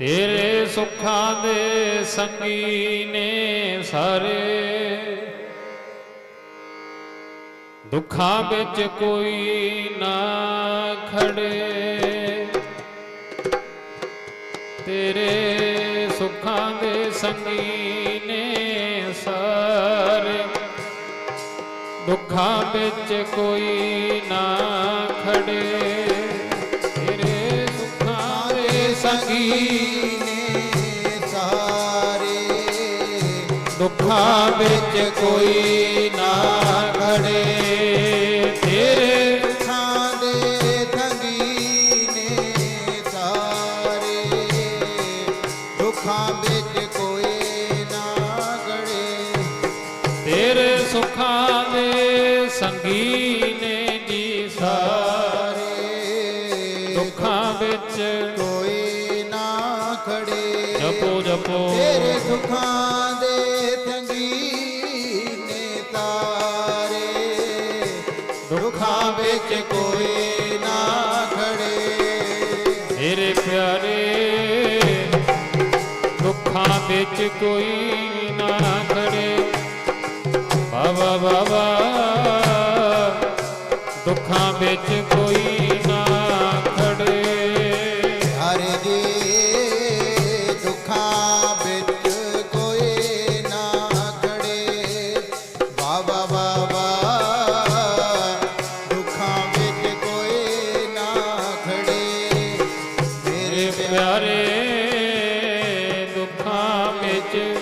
ਤੇਰੇ ਸੁੱਖਾਂ ਦੇ ਸੰਗੀ ਨੇ ਸਾਰੇ ਦੁੱਖਾਂ ਵਿੱਚ ਕੋਈ ਨਾ ਖੜੇ। ਤੇਰੇ ਸੁੱਖਾਂ ਦੇ ਸੰਗੀ ਨੇ ਸਾਰੇ ਦੁੱਖਾਂ ਵਿੱਚ ਕੋਈ ਨਾ ਖੜੇ। ਦੇ ਸੰਗੀ ਨੇ ਸਾਰੇ। ਦੁੱਖਾਂ ਵਿੱਚ ਕੋਈ ਨਾ ਖੜੇ। ਤੇਰੇ ਦੁੱਖਾਂ ਦੇ ਸੰਗੀ ਨੇ ਸਾਰੇ। ਦੁੱਖਾਂ ਵਿੱਚ ਕੋਈ ਨਾ ਗੜੇ ਤੇਰੇ ਸੁੱਖਾਂ ਦੇ ਸੰਗੀਨੇ ਜੀ ਸਾਰੇ। ਦੁੱਖਾਂ ਵਿੱਚ ਖੜੇ। ਜਪੋ ਜਪੋ। ਤੇਰੇ ਦੁੱਖਾਂ ਦੇ ਸੰਗੀ ਨੇ ਤਾਰੇ ਦੁੱਖਾਂ ਵਿੱਚ ਕੋਈ ਨਾ ਖੜੇ। ਮੇਰੇ ਪਿਆਰੇ ਦੁੱਖਾਂ ਵਿੱਚ ਕੋਈ ਨਾ ਖੜੇ। ਬਾਬਾ ਬਾਬਾ ਦੁੱਖਾਂ ਵਿੱਚ ਕੋਈ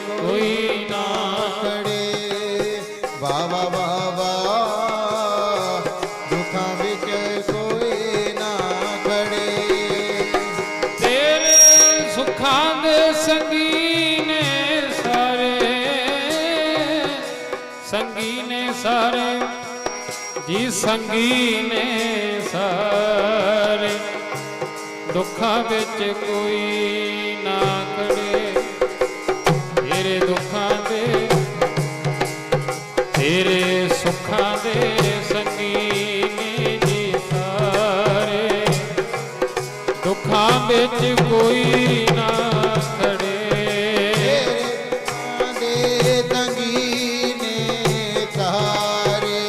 ਕੋਈ ਨਾ। ਖੜੇ ਬਾਬਾ ਦੁੱਖਾਂ ਵਿੱਚ ਕੋਈ ਨਾ ਖੜੇ। ਤੇਰੇ ਸੁੱਖਾਂ ਦੇ ਸੰਗੀ ਨੇ ਸਾਰੇ ਸੰਗੀ ਨੇ ਸਾਰੇ ਜੀ ਸੰਗੀ ਨੇ ਸਾਰੇ ਦੁੱਖਾਂ ਵਿੱਚ ਕੋਈ ਸੁੱਖਾਂ ਦੇ ਸੰਗੀ ਨੇ ਜੀ ਸਾਰੇ। ਦੁੱਖਾਂ ਵਿੱਚ ਕੋਈ ਨਾ ਖੜੇ। ਤੇਰੇ ਦੇ ਤੰਗੀ ਨੇ ਸਾਰੇ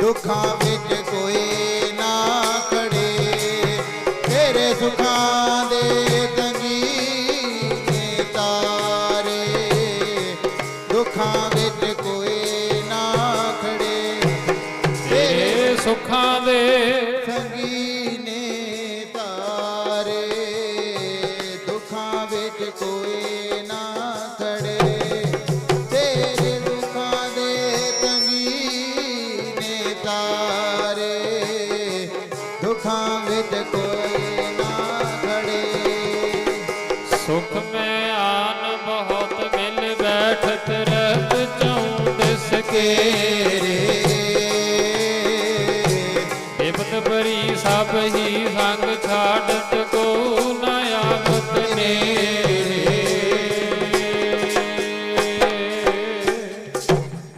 ਦੁੱਖਾਂ ਵਿੱਚ ਕੋਈ ਨਾ ਖੜੇ। ਤੇਰੇ ਸੁੱਖਾਂ ਦੇ ਤੰਗੀ ਨੇ ਤਾਰੇ। ਦੁੱਖਾਂ ਦੁੱਖਾਂ ਵਿੱਚ ਕੋਈ ਨਾ ਖੜੇ। ਸੁਖ ਮੈਂ ਆਨ ਬਹੁਤ ਮਿਲ ਬੈਠਤ ਰਹਿਤ ਚਉ ਦਿਸ ਸਭ ਹੀ ਸੰਗ ਨੇ